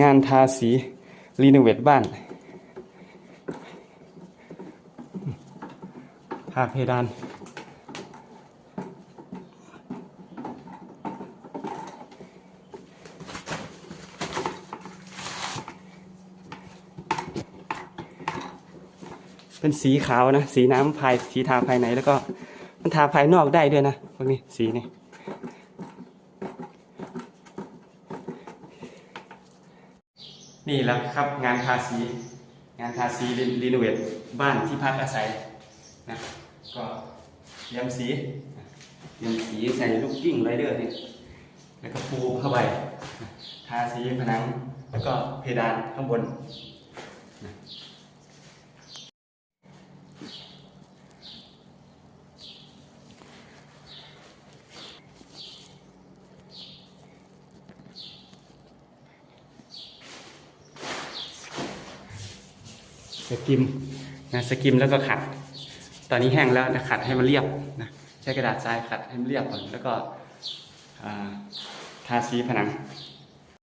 งานทาสีรีโนเวทบ้านทาเพดานเป็นสีขาวนะ สีน้ำภายสีทาภายในแล้วก็มันทาภายนอกได้ด้วยนะพวกนี้สีนี่ นี่แหละครับงานทาสี งานทาสีรีโนเวทบ้านที่พักอาศัยนะก็เยียมสีเยียมสีใส่ลูกกิ้งไรเดอร์นี่แล้วก็ปูเข้าไปทาสีผนังแล้วก็เพดานข้างบน สกิมนะสกิมแล้วก็ขัด ตอนนี้แห้งแล้วนะขัดให้มันเรียบนะใช้กระดาษทรายขัดให้มันเรียบก่อนแล้วก็ทาสีผนัง